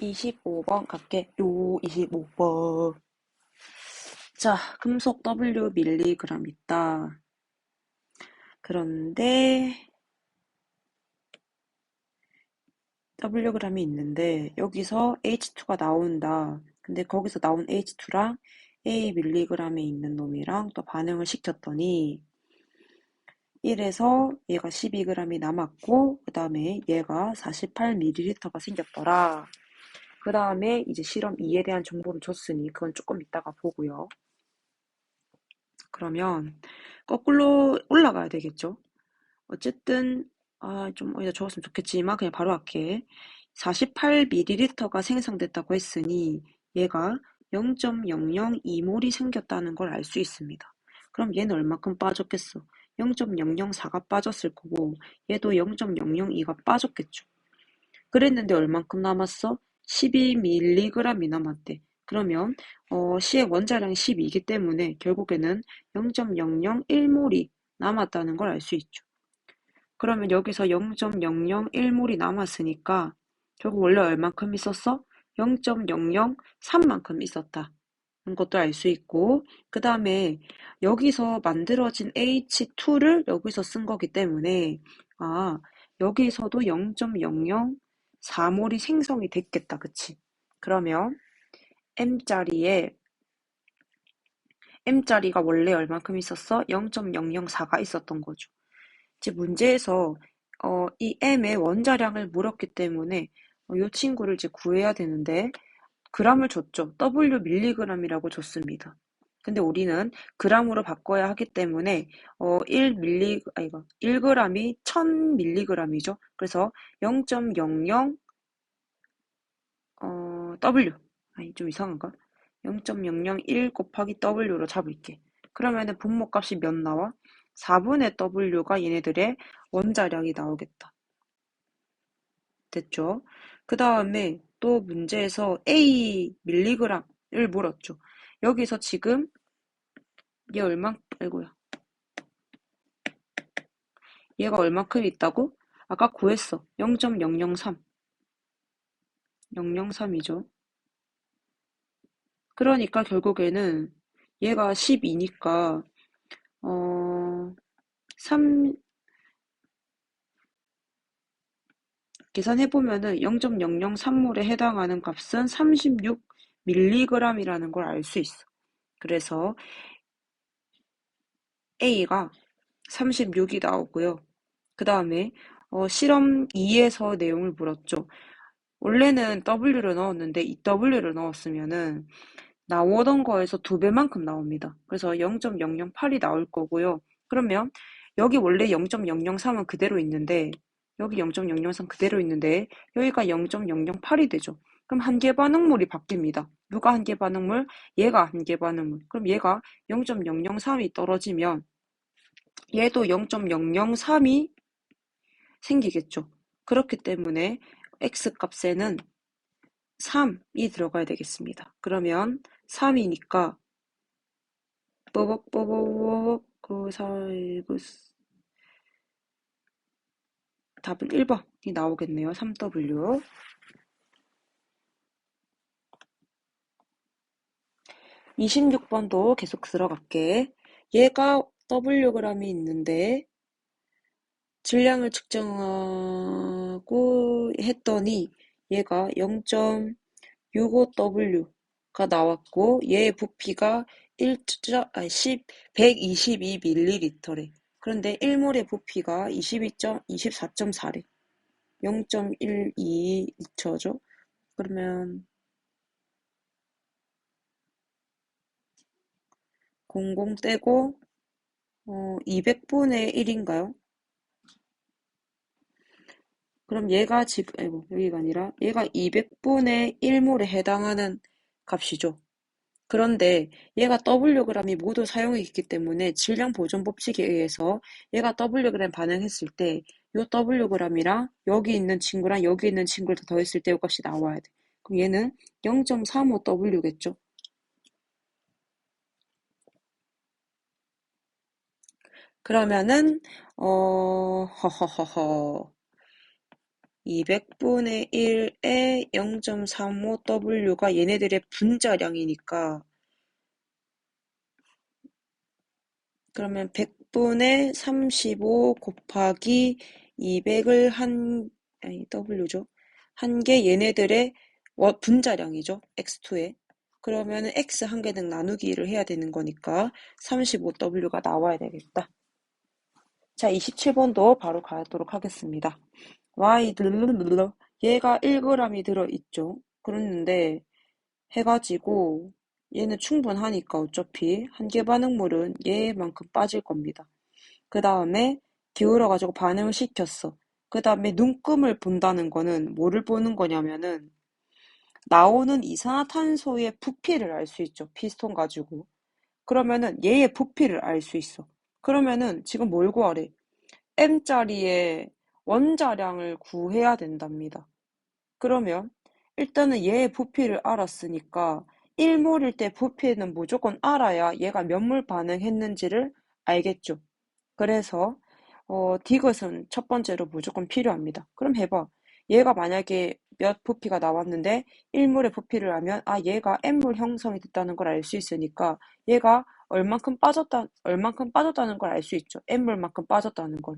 25번 갈게요. 25번. 자, 금속 W 밀리그램 있다. 그런데 Wg이 있는데 여기서 H2가 나온다. 근데 거기서 나온 H2랑 A 밀리그램에 있는 놈이랑 또 반응을 시켰더니 1에서 얘가 12g이 남았고 그 다음에 얘가 48ml가 생겼더라. 그 다음에 이제 실험 2에 대한 정보를 줬으니 그건 조금 이따가 보고요. 그러면 거꾸로 올라가야 되겠죠. 어쨌든 아, 좀 어디다 적었으면 좋겠지만 그냥 바로 할게. 48ml가 생성됐다고 했으니 얘가 0.002몰이 생겼다는 걸 알 수 있습니다. 그럼 얘는 얼마큼 빠졌겠어? 0.004가 빠졌을 거고 얘도 0.002가 빠졌겠죠. 그랬는데 얼만큼 남았어? 12mg이 남았대. 그러면 어, C의 원자량이 12이기 때문에 결국에는 0.001몰이 남았다는 걸 알 수 있죠. 그러면 여기서 0.001몰이 남았으니까 결국 원래 얼만큼 있었어? 0.003만큼 있었다. 것도 알 수 있고 그 다음에 여기서 만들어진 H2를 여기서 쓴 거기 때문에 아 여기서도 0.004몰이 생성이 됐겠다 그치? 그러면 M자리에 M자리가 원래 얼만큼 있었어? 0.004가 있었던 거죠. 이제 문제에서 어, 이 M의 원자량을 물었기 때문에 어, 이 친구를 이제 구해야 되는데 그람을 줬죠. W 밀리그램이라고 줬습니다. 근데 우리는 그람으로 바꿔야 하기 때문에 어, 1밀리 아이가 1g이 1000mg이죠. 그래서 0.00 어, W 아니 좀 이상한가? 0.001 곱하기 W로 잡을게. 그러면은 분모값이 몇 나와? 4분의 W가 얘네들의 원자량이 나오겠다. 됐죠? 그 다음에 또 문제에서 A 밀리그램을 물었죠. 여기서 지금 얘 얼마, 아이고야. 얘가 얼마큼 있다고? 아까 구했어. 0.003. 003이죠. 그러니까 결국에는 얘가 12니까 어 3, 계산해보면은 0.003몰에 해당하는 값은 36mg이라는 걸 알 수 있어. 그래서 A가 36이 나오고요. 그 다음에 어, 실험 2에서 내용을 물었죠. 원래는 W를 넣었는데 이 W를 넣었으면은 나오던 거에서 두 배만큼 나옵니다. 그래서 0.008이 나올 거고요. 그러면 여기 원래 0.003은 그대로 있는데 여기 0.003 그대로 있는데 여기가 0.008이 되죠. 그럼 한계 반응물이 바뀝니다. 누가 한계 반응물? 얘가 한계 반응물. 그럼 얘가 0.003이 떨어지면 얘도 0.003이 생기겠죠. 그렇기 때문에 x값에는 3이 들어가야 되겠습니다. 그러면 3이니까 뽀벅뽀벅뽀벅 그 사이 그 답은 1번이 나오겠네요. 3W. 26번도 계속 들어갈게. 얘가 Wg이 있는데 질량을 측정하고 했더니 얘가 0.65W가 나왔고 얘의 부피가 1, 10, 122ml래. 그런데 1몰의 부피가 22.24.4래. 0.12리터죠. 그러면 00 떼고 어, 200분의 1인가요? 그럼 얘가 지금 아이고 여기가 아니라 얘가 200분의 1몰에 해당하는 값이죠. 그런데 얘가 Wg이 모두 사용했기 때문에 질량 보존 법칙에 의해서 얘가 Wg 반응했을 때이 Wg이랑 여기 있는 친구랑 여기 있는 친구를 더 더했을 때이 값이 나와야 돼. 그럼 얘는 0.35W겠죠. 그러면은 어 허허허허 200분의 1에 0.35W가 얘네들의 분자량이니까 그러면 100분의 35 곱하기 200을 한 아니 W죠. 한 개 얘네들의 분자량이죠. X2에. 그러면 X 한 개는 나누기를 해야 되는 거니까 35W가 나와야 되겠다. 자, 27번도 바로 가도록 하겠습니다. Y 얘가 1g이 들어있죠. 그랬는데 해가지고 얘는 충분하니까 어차피 한개 반응물은 얘만큼 빠질 겁니다. 그 다음에 기울어가지고 반응을 시켰어. 그 다음에 눈금을 본다는 거는 뭐를 보는 거냐면은 나오는 이산화탄소의 부피를 알 수 있죠. 피스톤 가지고. 그러면은 얘의 부피를 알 수 있어. 그러면은 지금 뭘 구하래? M자리의 원자량을 구해야 된답니다. 그러면 일단은 얘의 부피를 알았으니까 1몰일 때 부피는 무조건 알아야 얘가 몇 몰 반응했는지를 알겠죠. 그래서 어, 디귿은 첫 번째로 무조건 필요합니다. 그럼 해봐. 얘가 만약에 몇 부피가 나왔는데 1몰의 부피를 알면 아 얘가 M몰 형성이 됐다는 걸 알 수 있으니까 얘가 얼만큼 빠졌다 얼만큼 빠졌다는 걸 알 수 있죠. M몰만큼 빠졌다는 걸.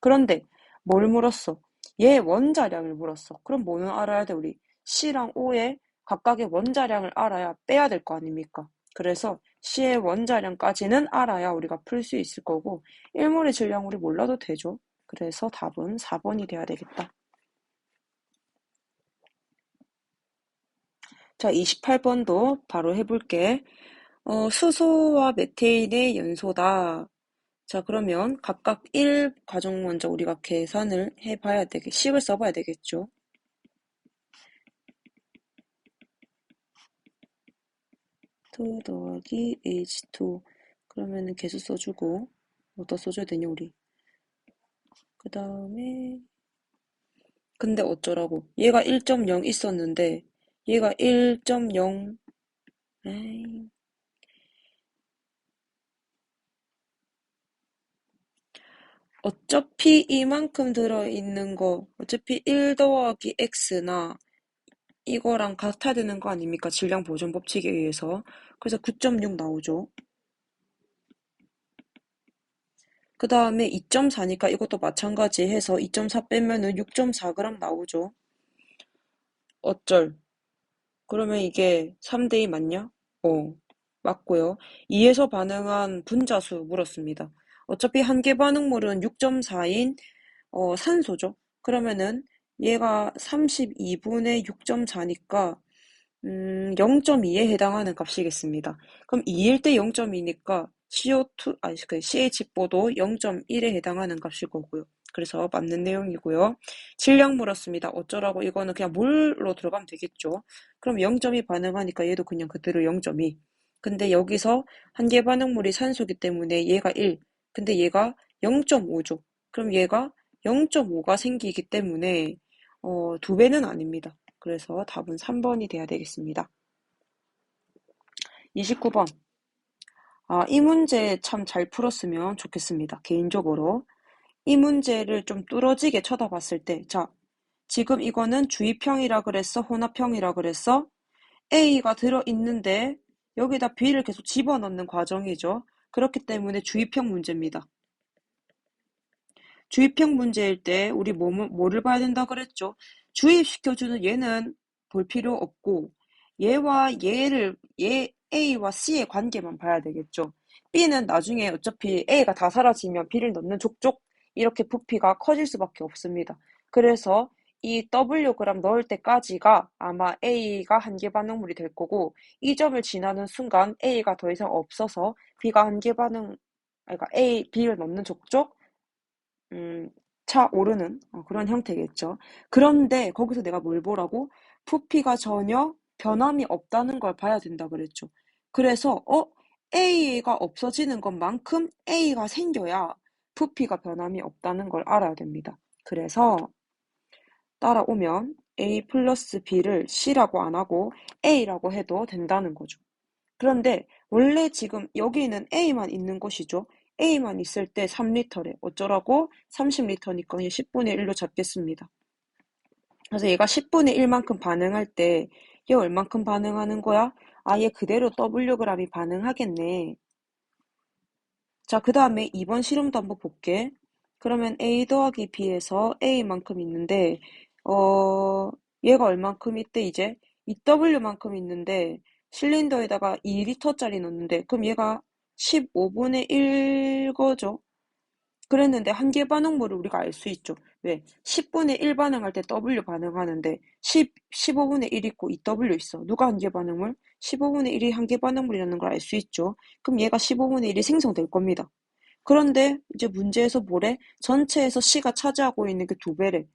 그런데 뭘 물었어? 얘 원자량을 물었어. 그럼 뭐는 알아야 돼 우리? C랑 O의 각각의 원자량을 알아야 빼야 될 거 아닙니까? 그래서 C의 원자량까지는 알아야 우리가 풀 수 있을 거고 1몰의 질량 우리 몰라도 되죠. 그래서 답은 4번이 돼야 되겠다. 자, 28번도 바로 해볼게. 어, 수소와 메테인의 연소다. 자, 그러면 각각 1 과정 먼저 우리가 계산을 해봐야 되겠, 식을 써봐야 되겠죠. 투 더하기 H2 그러면은 개수 써주고 어디다 써줘야 되냐 우리 그 다음에 근데 어쩌라고 얘가 1.0 있었는데 얘가 1.0 에이. 어차피 이만큼 들어있는 거 어차피 1 더하기 x나 이거랑 같아야 되는 거 아닙니까? 질량 보존 법칙에 의해서. 그래서 9.6 나오죠. 그 다음에 2.4니까 이것도 마찬가지 해서 2.4 빼면은 6.4g 나오죠. 어쩔. 그러면 이게 3대2 맞냐? 어, 맞고요. 2에서 반응한 분자수 물었습니다. 어차피 한 개 반응물은 6.4인 어, 산소죠. 그러면은 얘가 32분의 6.4니까 음, 0.2에 해당하는 값이겠습니다. 그럼 2일 때 0.2니까 CO2, 아니, 그 CH4도 0.1에 해당하는 값일 거고요. 그래서 맞는 내용이고요. 질량 물었습니다. 어쩌라고 이거는 그냥 물로 들어가면 되겠죠. 그럼 0.2 반응하니까 얘도 그냥 그대로 0.2. 근데 여기서 한 개 반응물이 산소기 때문에 얘가 1. 근데 얘가 0.5죠. 그럼 얘가 0.5가 생기기 때문에 어, 두 배는 아닙니다. 그래서 답은 3번이 돼야 되겠습니다. 29번. 아, 이 문제 참 잘 풀었으면 좋겠습니다. 개인적으로. 이 문제를 좀 뚫어지게 쳐다봤을 때, 자, 지금 이거는 주입형이라 그랬어? 혼합형이라 그랬어? A가 들어있는데 여기다 B를 계속 집어넣는 과정이죠. 그렇기 때문에 주입형 문제입니다. 주입형 문제일 때 우리 뭐, 뭐를 봐야 된다 그랬죠? 주입시켜주는 얘는 볼 필요 없고 얘와 얘를 얘 A와 C의 관계만 봐야 되겠죠. B는 나중에 어차피 A가 다 사라지면 B를 넣는 족족 이렇게 부피가 커질 수밖에 없습니다. 그래서 이 Wg 넣을 때까지가 아마 A가 한계 반응물이 될 거고 이 점을 지나는 순간 A가 더 이상 없어서 B가 한계 반응 그러니까 A, B를 넣는 족족 음, 차 오르는 어, 그런 형태겠죠. 그런데 거기서 내가 뭘 보라고? 부피가 전혀 변함이 없다는 걸 봐야 된다 그랬죠. 그래서 어 A가 없어지는 것만큼 A가 생겨야 부피가 변함이 없다는 걸 알아야 됩니다. 그래서 따라오면 A 플러스 B를 C라고 안 하고 A라고 해도 된다는 거죠. 그런데 원래 지금 여기는 A만 있는 것이죠. A만 있을 때 3리터래. 어쩌라고? 30리터니까 그냥 10분의 1로 잡겠습니다. 그래서 얘가 10분의 1만큼 반응할 때 얘 얼만큼 반응하는 거야? 아, 얘 그대로 Wg이 반응하겠네. 자, 그 다음에 2번 실험도 한번 볼게. 그러면 A 더하기 B에서 A만큼 있는데, 어, 얘가 얼만큼 있대, 이제? 2W만큼 있는데, 실린더에다가 2리터짜리 넣는데, 그럼 얘가 15분의 1 거죠? 그랬는데 한계 반응물을 우리가 알 수 있죠. 왜? 10분의 1 반응할 때 W 반응하는데 10, 15분의 1 있고 2W 있어. 누가 한계 반응물? 15분의 1이 한계 반응물이라는 걸 알 수 있죠. 그럼 얘가 15분의 1이 생성될 겁니다. 그런데 이제 문제에서 뭐래? 전체에서 C가 차지하고 있는 게 두 배래.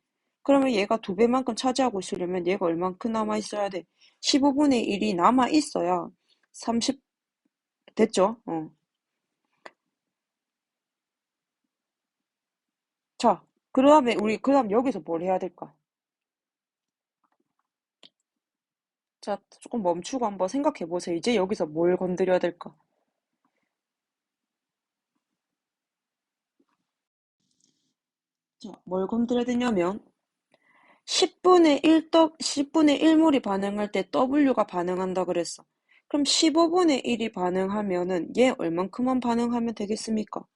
그러면 얘가 두 배만큼 차지하고 있으려면 얘가 얼만큼 남아 있어야 돼? 15분의 1이 남아 있어야 30 됐죠? 어. 자, 그 다음에 우리 그 다음 여기서 뭘 해야 될까? 자, 조금 멈추고 한번 생각해 보세요. 이제 여기서 뭘 건드려야 될까? 자, 뭘 건드려야 되냐면 10분의 1 떡, 10분의 1몰이 반응할 때 W가 반응한다 그랬어. 그럼 15분의 1이 반응하면은 얘 얼만큼만 반응하면 되겠습니까?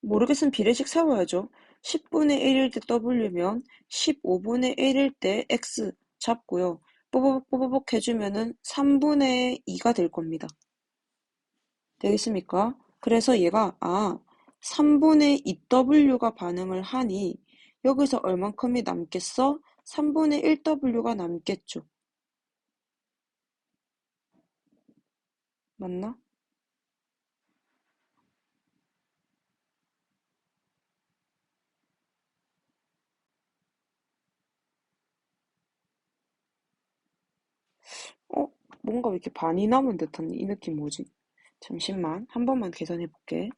모르겠으면 비례식 세워야죠. 10분의 1일 때 W면 15분의 1일 때 X 잡고요. 뽀뽀뽀 뽀 뽀뽀 해주면은 3분의 2가 될 겁니다. 되겠습니까? 그래서 얘가 아 3분의 2W가 반응을 하니 여기서 얼만큼이 남겠어? 3분의 1W가 남겠죠. 맞나? 어? 뭔가 왜 이렇게 반이 남은 듯한 이 느낌 뭐지? 잠시만 한 번만 계산해 볼게.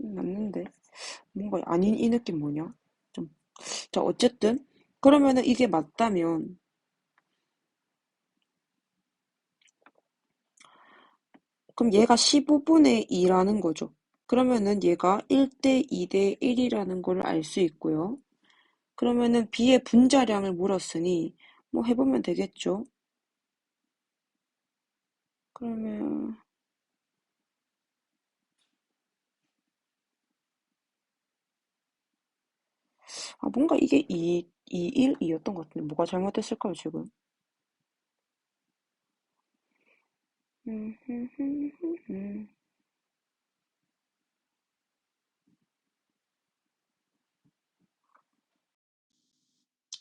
음, 맞는데 뭔가 아닌 이 느낌 뭐냐? 좀. 자 어쨌든 그러면은 이게 맞다면 그럼 얘가 15분의 2라는 거죠. 그러면은 얘가 1대 2대 1이라는 걸 알 수 있고요. 그러면은 B의 분자량을 물었으니 뭐 해보면 되겠죠. 그러면 아 뭔가 이게 2, 2, 1, 2였던 것 같은데 뭐가 잘못됐을까요 지금?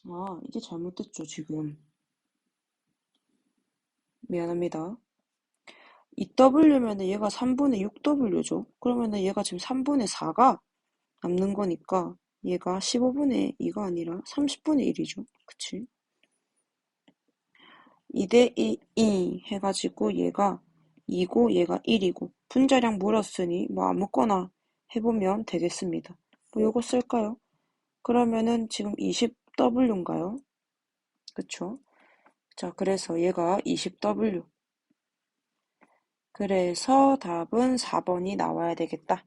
아 이게 잘못됐죠 지금. 미안합니다. 2W면은 얘가 3분의 6W죠. 그러면은 얘가 지금 3분의 4가 남는 거니까 얘가 15분의 2가 아니라 30분의 1이죠. 그치? 2대 2, 2 해가지고 얘가 2고 얘가 1이고 분자량 물었으니 뭐 아무거나 해보면 되겠습니다. 뭐 요거 쓸까요? 그러면은 지금 20W인가요? 그쵸? 자, 그래서 얘가 20W. 그래서 답은 4번이 나와야 되겠다.